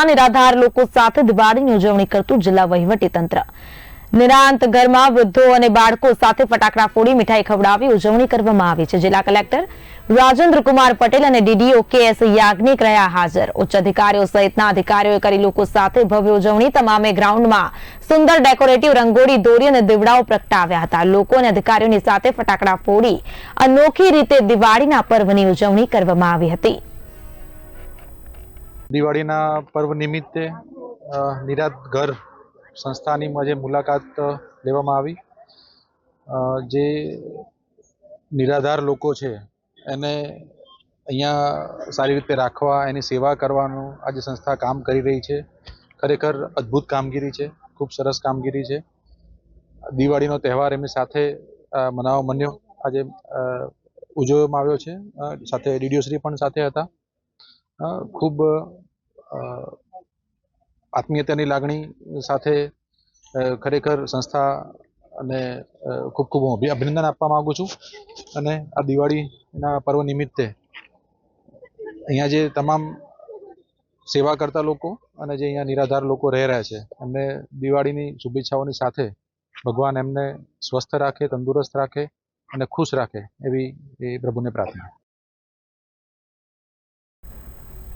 નિરાધાર લોકો સાથે દિવાળીની ઉજવણી કરતું જિલ્લા વહીવટી નિરાંત ઘરમાં વૃદ્ધો અને બાળકો સાથે ફટાકડા ફોડી મીઠાઈ ખવડાવી ઉજવણી કરવામાં આવી છે. જિલ્લા કલેક્ટર રાજેન્દ્ર કુમાર પટેલ અને ડીડીઓ કે એસ યાજ્ઞિક રહ્યા હાજર. ઉચ્ચ અધિકારીઓ સહિતના અધિકારીઓએ કરી લોકો સાથે ભવ્ય ઉજવણી. તમામે ગ્રાઉન્ડમાં સુંદર ડેકોરેટિવ રંગોળી દોરી અને દીવડાઓ પ્રગટાવ્યા હતા. લોકો અને અધિકારીઓની સાથે ફટાકડા ફોડી અનોખી રીતે દિવાળીના પર્વની ઉજવણી કરવામાં આવી હતી. દિવાળીના પર્વ નિમિત્તે નિરાત ઘર સંસ્થાની આજે મુલાકાત લેવામાં આવી જે નિરાધાર લોકો છે, એને અહીંયા સારી રીતે રાખવા, એની સેવા કરવાનું આજે સંસ્થા કામ કરી રહી છે, ખરેખર અદ્ભુત કામગીરી છે, ખૂબ સરસ કામગીરી છે. દિવાળીનો તહેવાર એમની સાથે મનાવવા મન્યો આજે ઉજવવામાં આવ્યો છે સાથે ડીડીઓશ્રી પણ સાથે હતા. ખૂબ આત્મીયતાની લાગણી સાથે ખરેખર સંસ્થા અને ખૂબ ખૂબ હું અભિનંદન આપવા માંગુ છું. અને આ દિવાળીના પર્વ નિમિત્તે અહીંયા જે તમામ સેવા કરતા લોકો અને જે અહીંયા નિરાધાર લોકો રહી રહ્યા છે, એમને દિવાળીની શુભેચ્છાઓની સાથે ભગવાન એમને સ્વસ્થ રાખે, તંદુરસ્ત રાખે અને ખુશ રાખે એવી એ પ્રભુને પ્રાર્થના.